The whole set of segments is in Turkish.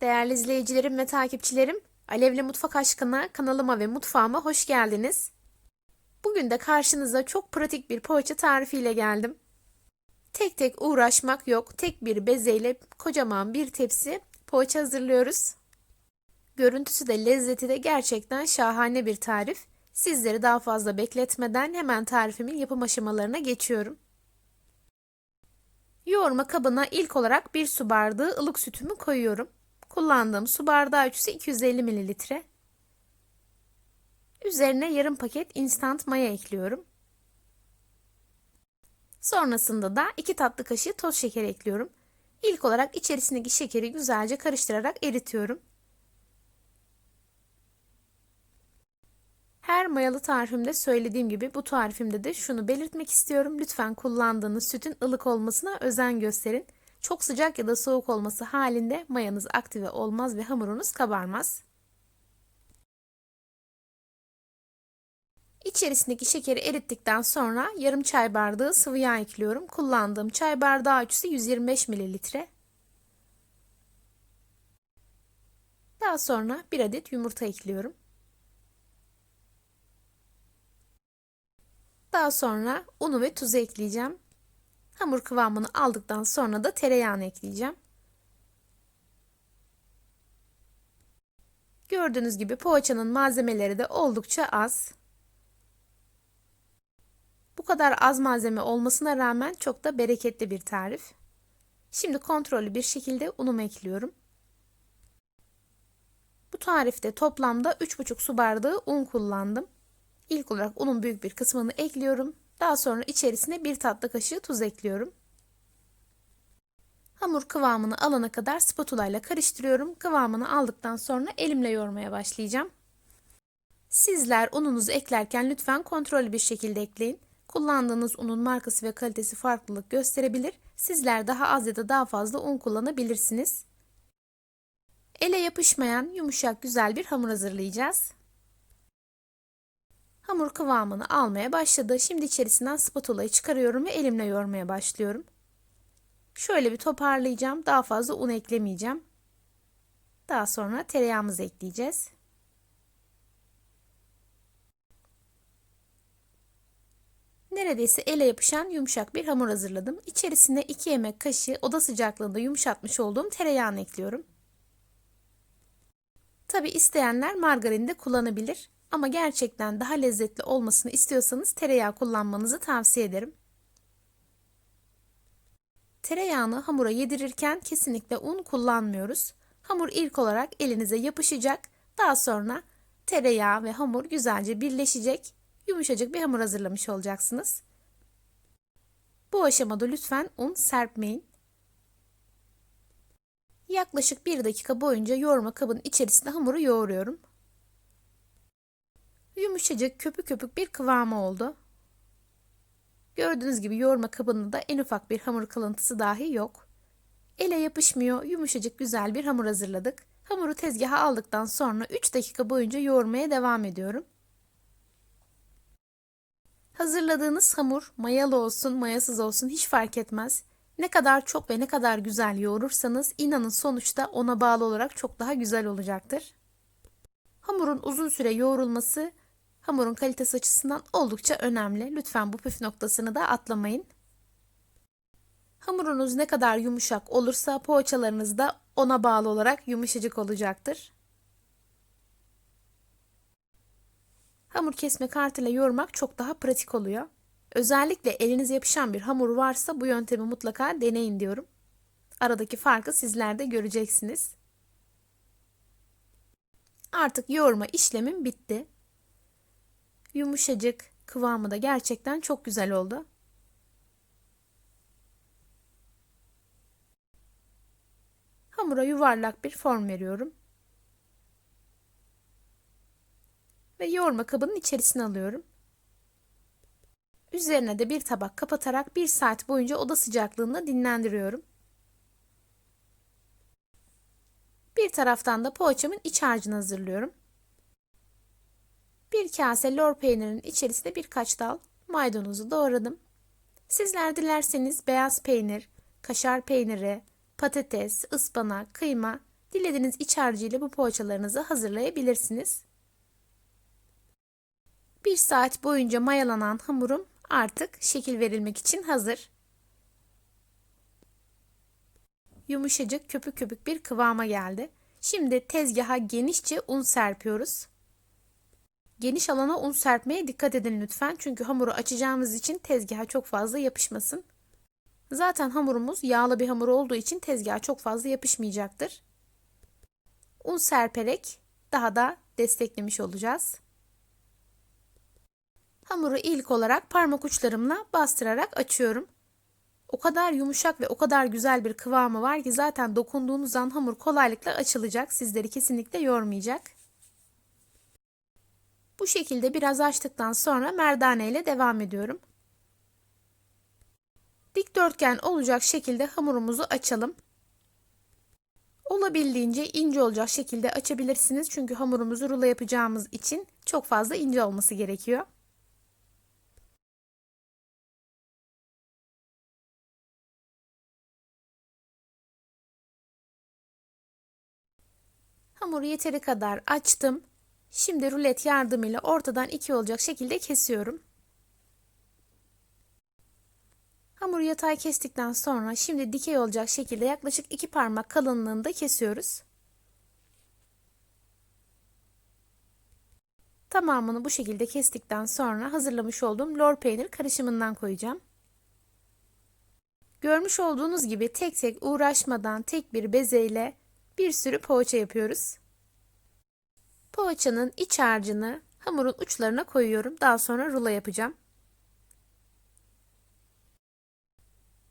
Değerli izleyicilerim ve takipçilerim, Alevli Mutfak Aşkına kanalıma ve mutfağıma hoş geldiniz. Bugün de karşınıza çok pratik bir poğaça tarifiyle geldim. Tek tek uğraşmak yok, tek bir bezeyle kocaman bir tepsi poğaça hazırlıyoruz. Görüntüsü de lezzeti de gerçekten şahane bir tarif. Sizleri daha fazla bekletmeden hemen tarifimin yapım aşamalarına geçiyorum. Yoğurma kabına ilk olarak bir su bardağı ılık sütümü koyuyorum. Kullandığım su bardağı ölçüsü 250 mililitre. Üzerine yarım paket instant maya ekliyorum. Sonrasında da 2 tatlı kaşığı toz şeker ekliyorum. İlk olarak içerisindeki şekeri güzelce karıştırarak eritiyorum. Her mayalı tarifimde söylediğim gibi bu tarifimde de şunu belirtmek istiyorum. Lütfen kullandığınız sütün ılık olmasına özen gösterin. Çok sıcak ya da soğuk olması halinde mayanız aktive olmaz ve hamurunuz kabarmaz. İçerisindeki şekeri erittikten sonra yarım çay bardağı sıvı yağ ekliyorum. Kullandığım çay bardağı ölçüsü 125 mililitre. Daha sonra bir adet yumurta ekliyorum. Daha sonra unu ve tuzu ekleyeceğim. Hamur kıvamını aldıktan sonra da tereyağını ekleyeceğim. Gördüğünüz gibi poğaçanın malzemeleri de oldukça az. Bu kadar az malzeme olmasına rağmen çok da bereketli bir tarif. Şimdi kontrollü bir şekilde unumu ekliyorum. Bu tarifte toplamda 3,5 su bardağı un kullandım. İlk olarak unun büyük bir kısmını ekliyorum. Daha sonra içerisine bir tatlı kaşığı tuz ekliyorum. Hamur kıvamını alana kadar spatula ile karıştırıyorum. Kıvamını aldıktan sonra elimle yoğurmaya başlayacağım. Sizler ununuzu eklerken lütfen kontrollü bir şekilde ekleyin. Kullandığınız unun markası ve kalitesi farklılık gösterebilir. Sizler daha az ya da daha fazla un kullanabilirsiniz. Ele yapışmayan yumuşak güzel bir hamur hazırlayacağız. Hamur kıvamını almaya başladı. Şimdi içerisinden spatulayı çıkarıyorum ve elimle yoğurmaya başlıyorum. Şöyle bir toparlayacağım. Daha fazla un eklemeyeceğim. Daha sonra tereyağımızı ekleyeceğiz. Neredeyse ele yapışan yumuşak bir hamur hazırladım. İçerisine 2 yemek kaşığı oda sıcaklığında yumuşatmış olduğum tereyağını ekliyorum. Tabi isteyenler margarin de kullanabilir. Ama gerçekten daha lezzetli olmasını istiyorsanız tereyağı kullanmanızı tavsiye ederim. Tereyağını hamura yedirirken kesinlikle un kullanmıyoruz. Hamur ilk olarak elinize yapışacak. Daha sonra tereyağı ve hamur güzelce birleşecek. Yumuşacık bir hamur hazırlamış olacaksınız. Bu aşamada lütfen un serpmeyin. Yaklaşık 1 dakika boyunca yoğurma kabının içerisinde hamuru yoğuruyorum. Yumuşacık köpük köpük bir kıvamı oldu. Gördüğünüz gibi yoğurma kabında da en ufak bir hamur kalıntısı dahi yok. Ele yapışmıyor, yumuşacık güzel bir hamur hazırladık. Hamuru tezgaha aldıktan sonra 3 dakika boyunca yoğurmaya devam ediyorum. Hazırladığınız hamur mayalı olsun, mayasız olsun hiç fark etmez. Ne kadar çok ve ne kadar güzel yoğurursanız inanın sonuçta ona bağlı olarak çok daha güzel olacaktır. Hamurun uzun süre yoğrulması hamurun kalitesi açısından oldukça önemli. Lütfen bu püf noktasını da atlamayın. Hamurunuz ne kadar yumuşak olursa poğaçalarınız da ona bağlı olarak yumuşacık olacaktır. Hamur kesme kartıyla yoğurmak çok daha pratik oluyor. Özellikle elinize yapışan bir hamur varsa bu yöntemi mutlaka deneyin diyorum. Aradaki farkı sizler de göreceksiniz. Artık yoğurma işlemim bitti. Yumuşacık kıvamı da gerçekten çok güzel oldu. Hamura yuvarlak bir form veriyorum. Ve yoğurma kabının içerisine alıyorum. Üzerine de bir tabak kapatarak bir saat boyunca oda sıcaklığında dinlendiriyorum. Bir taraftan da poğaçamın iç harcını hazırlıyorum. Bir kase lor peynirinin içerisine birkaç dal maydanozu doğradım. Sizler dilerseniz beyaz peynir, kaşar peyniri, patates, ıspanak, kıyma Dilediğiniz iç harcıyla bu poğaçalarınızı hazırlayabilirsiniz. Bir saat boyunca mayalanan hamurum artık şekil verilmek için hazır. Yumuşacık köpük köpük bir kıvama geldi. Şimdi tezgaha genişçe un serpiyoruz. Geniş alana un serpmeye dikkat edin lütfen. Çünkü hamuru açacağımız için tezgaha çok fazla yapışmasın. Zaten hamurumuz yağlı bir hamur olduğu için tezgaha çok fazla yapışmayacaktır. Un serperek daha da desteklemiş olacağız. Hamuru ilk olarak parmak uçlarımla bastırarak açıyorum. O kadar yumuşak ve o kadar güzel bir kıvamı var ki zaten dokunduğunuz an hamur kolaylıkla açılacak. Sizleri kesinlikle yormayacak. Bu şekilde biraz açtıktan sonra merdane ile devam ediyorum. Dikdörtgen olacak şekilde hamurumuzu açalım. Olabildiğince ince olacak şekilde açabilirsiniz. Çünkü hamurumuzu rulo yapacağımız için çok fazla ince olması gerekiyor. Hamuru yeteri kadar açtım. Şimdi rulet yardımıyla ortadan iki olacak şekilde kesiyorum. Hamuru yatay kestikten sonra şimdi dikey olacak şekilde yaklaşık iki parmak kalınlığında kesiyoruz. Tamamını bu şekilde kestikten sonra hazırlamış olduğum lor peynir karışımından koyacağım. Görmüş olduğunuz gibi tek tek uğraşmadan tek bir bezeyle bir sürü poğaça yapıyoruz. Poğaçanın iç harcını hamurun uçlarına koyuyorum. Daha sonra rulo yapacağım.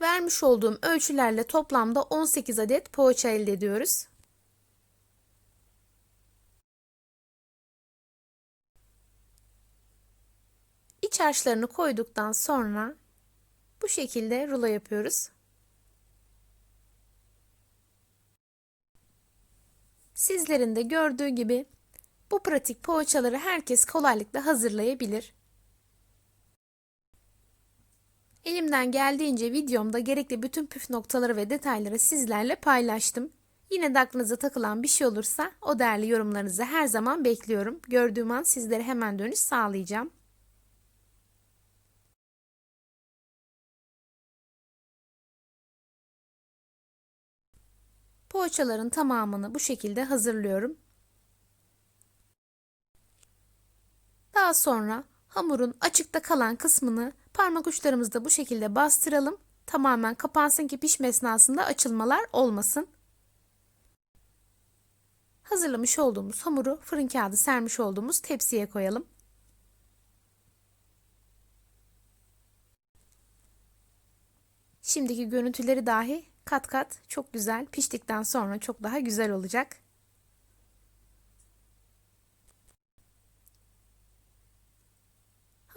Vermiş olduğum ölçülerle toplamda 18 adet poğaça elde ediyoruz. İç harçlarını koyduktan sonra bu şekilde rulo yapıyoruz. Sizlerin de gördüğü gibi bu pratik poğaçaları herkes kolaylıkla hazırlayabilir. Elimden geldiğince videomda gerekli bütün püf noktaları ve detayları sizlerle paylaştım. Yine de aklınıza takılan bir şey olursa o değerli yorumlarınızı her zaman bekliyorum. Gördüğüm an sizlere hemen dönüş sağlayacağım. Poğaçaların tamamını bu şekilde hazırlıyorum. Daha sonra hamurun açıkta kalan kısmını parmak uçlarımızda bu şekilde bastıralım. Tamamen kapansın ki pişme esnasında açılmalar olmasın. Hazırlamış olduğumuz hamuru fırın kağıdı sermiş olduğumuz tepsiye koyalım. Şimdiki görüntüleri dahi kat kat çok güzel piştikten sonra çok daha güzel olacak.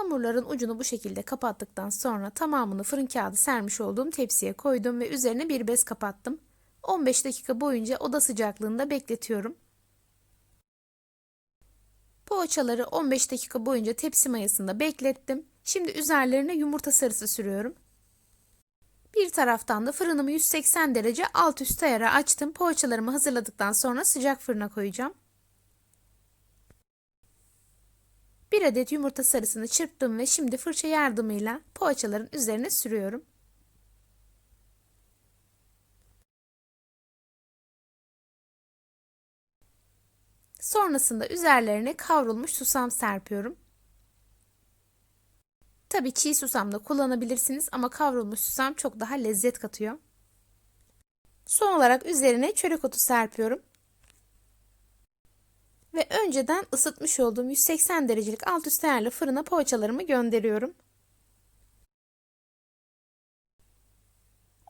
Hamurların ucunu bu şekilde kapattıktan sonra tamamını fırın kağıdı sermiş olduğum tepsiye koydum ve üzerine bir bez kapattım. 15 dakika boyunca oda sıcaklığında bekletiyorum. Poğaçaları 15 dakika boyunca tepsi mayasında beklettim. Şimdi üzerlerine yumurta sarısı sürüyorum. Bir taraftan da fırınımı 180 derece alt üst ayara açtım. Poğaçalarımı hazırladıktan sonra sıcak fırına koyacağım. Bir adet yumurta sarısını çırptım ve şimdi fırça yardımıyla poğaçaların üzerine sürüyorum. Sonrasında üzerlerine kavrulmuş susam serpiyorum. Tabi çiğ susam da kullanabilirsiniz ama kavrulmuş susam çok daha lezzet katıyor. Son olarak üzerine çörek otu serpiyorum. Ve önceden ısıtmış olduğum 180 derecelik alt üst ayarlı fırına poğaçalarımı gönderiyorum.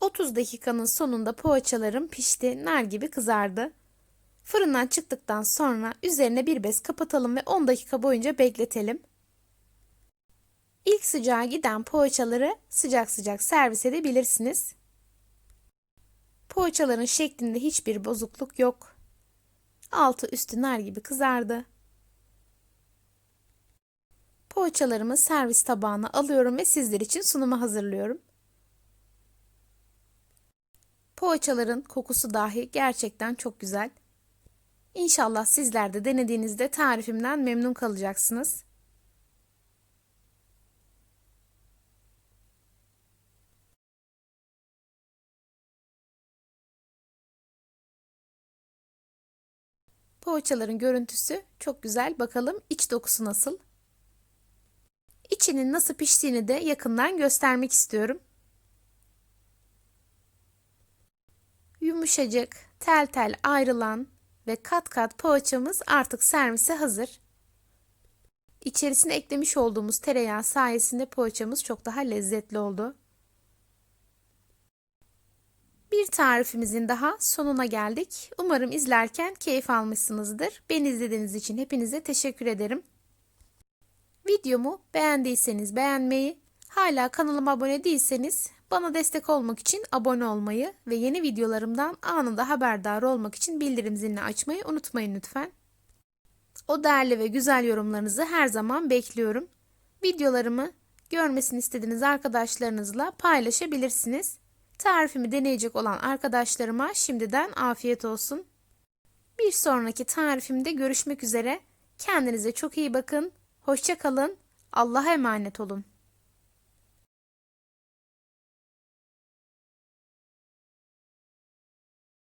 30 dakikanın sonunda poğaçalarım pişti, nar gibi kızardı. Fırından çıktıktan sonra üzerine bir bez kapatalım ve 10 dakika boyunca bekletelim. İlk sıcağa giden poğaçaları sıcak sıcak servis edebilirsiniz. Poğaçaların şeklinde hiçbir bozukluk yok. Altı üstü nar gibi kızardı. Poğaçalarımı servis tabağına alıyorum ve sizler için sunuma hazırlıyorum. Poğaçaların kokusu dahi gerçekten çok güzel. İnşallah sizler de denediğinizde tarifimden memnun kalacaksınız. Poğaçaların görüntüsü çok güzel. Bakalım iç dokusu nasıl? İçinin nasıl piştiğini de yakından göstermek istiyorum. Yumuşacık, tel tel ayrılan ve kat kat poğaçamız artık servise hazır. İçerisine eklemiş olduğumuz tereyağı sayesinde poğaçamız çok daha lezzetli oldu. Bir tarifimizin daha sonuna geldik. Umarım izlerken keyif almışsınızdır. Beni izlediğiniz için hepinize teşekkür ederim. Videomu beğendiyseniz beğenmeyi, hala kanalıma abone değilseniz bana destek olmak için abone olmayı ve yeni videolarımdan anında haberdar olmak için bildirim zilini açmayı unutmayın lütfen. O değerli ve güzel yorumlarınızı her zaman bekliyorum. Videolarımı görmesini istediğiniz arkadaşlarınızla paylaşabilirsiniz. Tarifimi deneyecek olan arkadaşlarıma şimdiden afiyet olsun. Bir sonraki tarifimde görüşmek üzere. Kendinize çok iyi bakın. Hoşça kalın. Allah'a emanet olun.